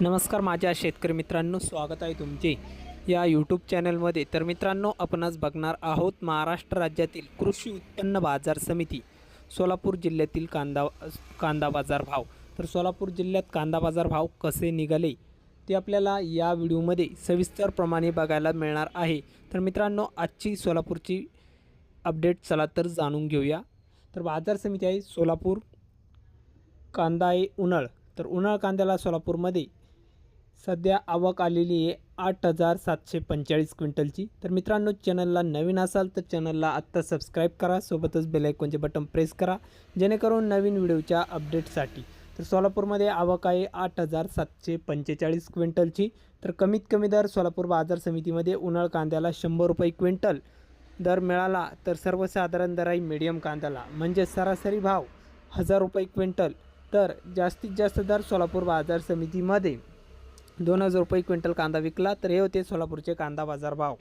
नमस्कार माझ्या शेतकरी मित्रांनो स्वागत आहे तुमचे या यूट्यूब चॅनलमध्ये तर मित्रांनो आपणच बघणार आहोत महाराष्ट्र राज्यातील कृषी उत्पन्न बाजार समिती सोलापूर जिल्ह्यातील कांदा कांदा बाजार भाव. तर सोलापूर जिल्ह्यात कांदा बाजार भाव कसे निघाले ते आपल्याला या व्हिडिओमध्ये सविस्तरप्रमाणे बघायला मिळणार आहे. तर मित्रांनो आजची सोलापूरची अपडेट चला तर जाणून घेऊया. तर बाजार समिती आहे सोलापूर कांदा आहे उन्हाळ. तर उन्हाळ कांद्याला सोलापूरमध्ये सध्या आवक आलेली आहे आठ हजार सातशे पंचेचाळीस क्विंटलची. तर मित्रांनो चॅनलला नवीन असाल तर चॅनलला आत्ता सबस्क्राईब करा सोबतच बेलायकोनचे बटन प्रेस करा जेणेकरून नवीन व्हिडिओच्या अपडेटसाठी. तर सोलापूरमध्ये आवक आहे आठ हजार सातशे पंचेचाळीस क्विंटलची. तर कमीत कमी दर सोलापूर बाजार समितीमध्ये उन्हाळ कांद्याला शंभर रुपये क्विंटल. दर मिळाला तर सर्वसाधारण दर आहे मिडियम कांद्याला म्हणजे सरासरी भाव हजार रुपये क्विंटल. तर जास्तीत जास्त दर सोलापूर बाजार समितीमध्ये दोन हजार रुपये क्विंटल कांदा विकला तर हे होते सोलापूरचे कांदा बाजार भाव.